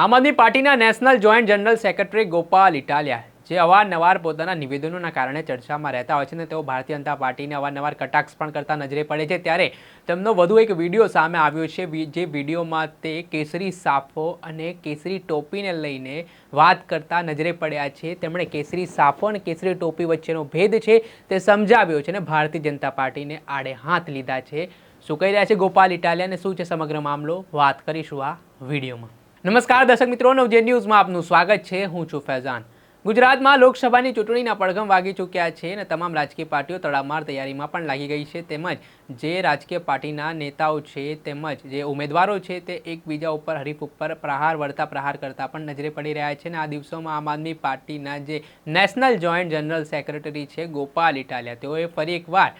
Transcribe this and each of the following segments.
આમ આદમી પાર્ટીના national joint general secretary Gopal Italia, જે અવારનવાર પોતાના નિવેદનોના કારણે ચર્ચામાં રહેતા હોય છે ને તેઓ ભારતીય જનતા પાર્ટીને અવારનવાર કટાક્ષ પણ કરતા નજરે પડે છે. ત્યારે તેમનો વધુ એક વીડિયો સામે આવ્યો છે જે વિડીયોમાં તે કેસરી સાફો અને કેસરી ટોપીને લઈને વાત કરતા નજરે પડ્યા છે. તેમણે કેસરી સાફો અને કેસરી ટોપી વચ્ચેનો ભેદ છે તે સમજાવ્યો છે અને ભારતીય જનતા પાર્ટીને આડે હાથ લીધા છે. શું કહી રહ્યા છે ગોપાલ ઇટાલિયા અને શું છે સમગ્ર મામલો? વાત કરીશું આ વિડીયોમાં. નમસ્કાર દર્શક મિત્રો, નવજે ન્યૂઝમાં આપનું સ્વાગત છે. હું છું ફૈઝાન. ગુજરાતમાં લોકસભાની ચૂંટણીના પડઘમ વાગી ચૂક્યા છે અને તમામ રાજકીય પાર્ટીઓ તડામાર તૈયારીમાં પણ લાગી ગઈ છે. તેમજ જે રાજકીય પાર્ટીના નેતાઓ છે, તેમજ જે ઉમેદવારો છે, તે એકબીજા ઉપર હરીફ ઉપર પ્રહાર, વળતા પ્રહાર કરતા પણ નજરે પડી રહ્યા છે અને આ દિવસોમાં આમ આદમી પાર્ટીના જે નેશનલ જોઈન્ટ જનરલ સેક્રેટરી છે, ગોપાલ ઇટાલિયા, તેઓએ ફરી એકવાર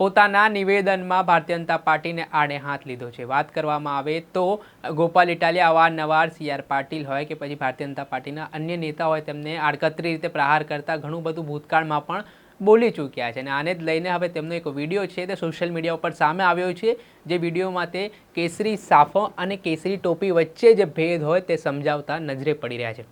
પોતાના નિવેદનમાં ભારતીય જનતા પાર્ટીને આડે હાથ લીધો છે. વાત કરવામાં આવે તો ગોપાલ ઇટાલિયા અવારનવાર સી આર પાટીલ હોય કે પછી ભારતીય જનતા પાર્ટીના અન્ય નેતા હોય તેમને આડકતરી રીતે પ્રહાર કરતા ઘણું બધું ભૂતકાળમાં પણ બોલી ચૂક્યા છે. અને આને જ લઈને હવે તેમનો એક વીડિયો છે તે સોશિયલ મીડિયા ઉપર સામે આવ્યો છે, જે વિડીયોમાં તે કેસરી સાફો અને કેસરી ટોપી વચ્ચે જે ભેદ હોય તે સમજાવતા નજરે પડી રહ્યા છે.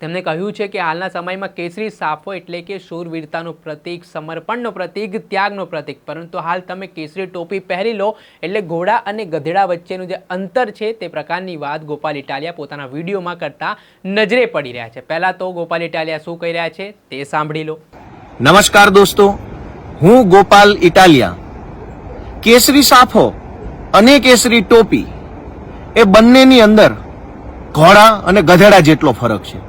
તેમણે કહ્યું છે કે હાલના સમયમાં કેસરી સાફો એટલે કે શૂરવીરતાનું પ્રતીક, સમર્પણનું પ્રતીક, ત્યાગનું પ્રતીક. પરંતુ હાલ તમે કેસરી ટોપી પહેરી લો એટલે ઘોડા અને ગધેડા વચ્ચેનું જે અંતર છે તે પ્રકારની વાત ગોપાલ ઇટાલિયા પોતાના વિડીયોમાં કરતા નજરે પડી રહ્યા છે. પહેલા તો ગોપાલ ઇટાલિયા શું કહી રહ્યા છે તે સાંભળી લો. નમસ્કાર દોસ્તો, હું ગોપાલ ઇટાલિયા. કેસરી સાફો અને કેસરી ટોપી એ બંનેની અંદર ઘોડા અને ગધેડા જેટલો ફરક છે.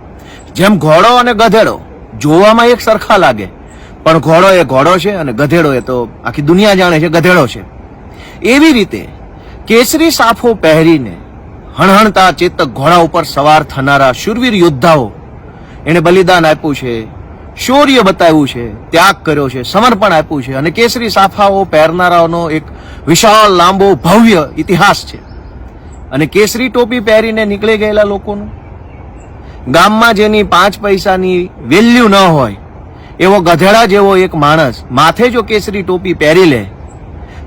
જેમ ઘોડો અને ગધેડો જોવામાં એક સરખા લાગે, પણ ઘોડો એ ઘોડો છે અને ગધેડો એ તો આખી દુનિયા જાણે છે ગધેડો છે. એવી રીતે કેસરી સાફો પહેરીને હણહણતા ચેતક ઘોડા ઉપર સવાર થનારા શૂરવીર યોદ્ધાઓ એણે બલિદાન આપ્યું છે, શૌર્ય બતાવ્યું છે, ત્યાગ કર્યો છે, સમર્પણ આપ્યું છે અને કેસરી સાફાઓ પહેરનારાઓનો એક વિશાળ, લાંબો, ભવ્ય ઇતિહાસ છે. અને કેસરી ટોપી પહેરીને નીકળી ગયેલા લોકોનું ગામમાં જેની પાંચ પૈસાની વેલ્યુ ન હોય, એવો ગધેડા જેવો એક માણસ માથે જો કેસરી ટોપી પહેરી લે,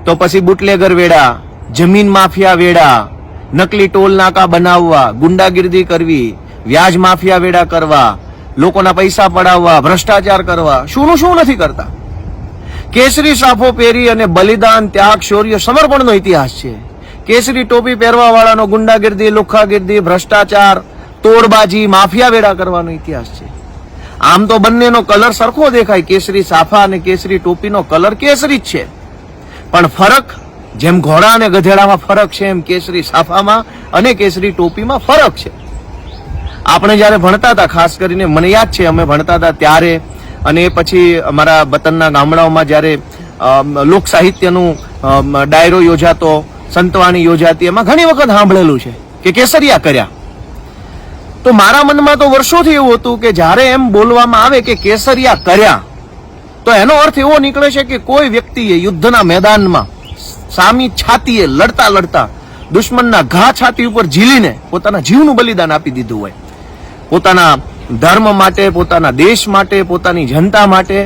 તો પછી બુટલેગર વેડા, જમીન માફિયા વેડા, નકલી ટોલ નાકા બનાવવા, ગુંડાગીર્દી કરવી, વ્યાજ માફિયા વેડા કરવા, લોકોના પૈસા પડાવવા, ભ્રષ્ટાચાર કરવા, શુંનું શું નથી કરતા? કેસરી સાફો પહેરી અને બલિદાન, ત્યાગ, શૌર્ય, સમર્પણનો ઇતિહાસ છે. કેસરી ટોપી પહેરવા વાળાનો ગુંડાગીર્દી લુખ્ખાગીર્દી ભ્રષ્ટાચાર તોડબાજી, માફિયા વેડા કરવાનો ઇતિહાસ છે. આમ તો બંનેનો કલર સરખો દેખાય. કેસરી સાફા અને કેસરી ટોપીનો કલર કેસરી જ છે. પણ ફરક, જેમ ઘોડા અને ગધેડામાં ફરક છે, એમ કેસરી સાફામાં અને કેસરી ટોપીમાં ફરક છે. આપણે જ્યારે ભણતા હતા, ખાસ કરીને મને યાદ છે, અમે ભણતા હતા ત્યારે અને પછી અમારા વતનના ગામડાઓમાં જ્યારે લોક સાહિત્યનું ડાયરો યોજાતો, સંતવાણી યોજાતી, એમાં ઘણી વખત સાંભળેલું છે કે કેસરિયા કર્યા. તો મારા મનમાં તો વર્ષોથી એવું હતું કે જ્યારે એમ બોલવામાં આવે કે કેસરિયા કર્યા, તો એનો અર્થ એવો નીકળે છે કે કોઈ વ્યક્તિએ યુદ્ધના મેદાનમાં સામી છાતીએ લડતા લડતા દુશ્મનના ઘા છાતી ઉપર ઝીલીને પોતાના જીવનું બલિદાન આપી દીધું હોય. પોતાના ધર્મ માટે, પોતાના દેશ માટે, પોતાની જનતા માટે,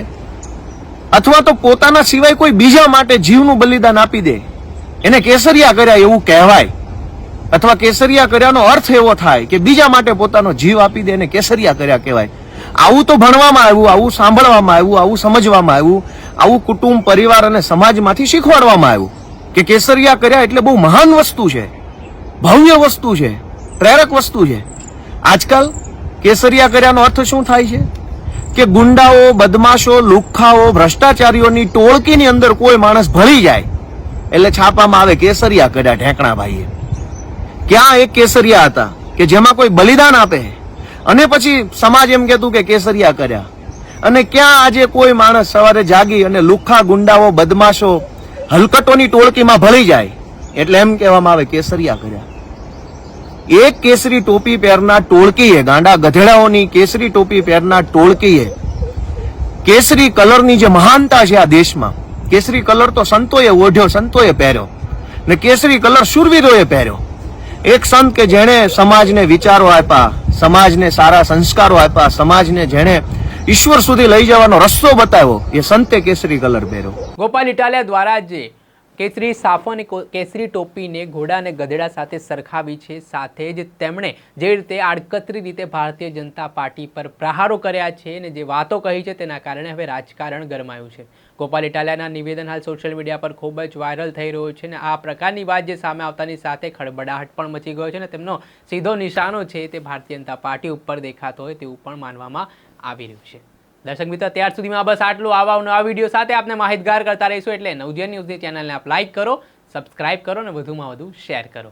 અથવા તો પોતાના સિવાય કોઈ બીજા માટે જીવનું બલિદાન આપી દે. એને કેસરિયા કર્યા એવું કહેવાય. અથવા કેસરિયા કર્યાનો અર્થ એવો થાય કે બીજા માટે પોતાનો જીવ આપી દે એને કેસરિયા કર્યા કહેવાય. આવું તો ભણવામાં આવ્યું, આવું સાંભળવામાં આવ્યું, આવું સમજવામાં આવ્યું, આવું કુટુંબ, પરિવાર અને સમાજમાંથી શીખવાડવામાં આવ્યું કે કેસરિયા કર્યા એટલે બહુ મહાન વસ્તુ છે, ભવ્ય વસ્તુ છે, પ્રેરક વસ્તુ છે. આજકાલ કેસરિયા કર્યાનો અર્થ શું થાય છે? કે ગુંડાઓ, બદમાશો, લુખ્ખાઓ, ભ્રષ્ટાચારીઓની ટોળકીની અંદર કોઈ માણસ ભળી જાય. એટલે છાપામાં આવે કેસરિયા કર્યા ઢેકણા ભાઈએ ક્યાં એક કેસરિયા હતા કે જેમાં કોઈ બલિદાન આપે? અને પછી સમાજ એમ કહેતું કે કેસરિયા કર્યા. અને ક્યાં આજે કોઈ માણસ સવારે જાગી અને લુખ્ખા ગુંડાઓ, બદમાશો, હલકટોની ટોળકીમાં ભળી જાય. એટલે એમ કહેવામાં આવે, કેસરિયા કર્યા. એક કેસરી ટોપી પહેરના ટોળકીએ, ગાંડા ગધેડાઓની કેસરી ટોપી પહેરના ટોળકીએ, કેસરી કલરની જે મહાનતા છે આ દેશમાં, કેસરી કલર તો સંતોએ ઓઢ્યો, સંતોએ પહેર્યો. ને કેસરી કલર શૂરવીરોએ પહેર્યો. એક સંત કે જેણે સમાજને વિચારો આપ્યા, સમાજને સારા સંસ્કારો આપ્યા, સમાજને જેણે ઈશ્વર સુધી લઈ જવાનો રસ્તો બતાવ્યો, એ સંતે કેસરી કલર પહેર્યો. ગોપાલ ઇટાલિયા દ્વારા જે કેસરી સાફો અને કેસરી ટોપીને ઘોડા અને ગધેડા સાથે સરખાવી છે, સાથે જ તેમણે જે રીતે આડકતરી રીતે ભારતીય જનતા પાર્ટી પર પ્રહારો કર્યા છે અને જે વાતો કહી છે તેના કારણે હવે રાજકારણ ગરમાયું છે. ગોપાલ ઇટાલિયાના નિવેદન હાલ સોશિયલ મીડિયા પર ખૂબ જ વાયરલ થઈ રહ્યું છે અને આ પ્રકારની વાત જે સામે આવતાની સાથે ખળબડાહટ પણ મચી ગયો છે અને તેમનો સીધો નિશાનો છે તે ભારતીય જનતા પાર્ટી ઉપર દેખાતો હોય તેવું પણ માનવામાં આવી રહ્યું છે. દર્શક મિત્રો, ત્યાર સુધીમાં બસ આટલું. આવા નવા વીડિયો સાથે આપને માહિતગાર કરતા રહીશું એટલે નવજીવન ન્યૂઝની ચેનલને આપ લાઇક કરો સબસ્ક્રાઇબ કરો અને વધુમાં વધુ શેર કરો.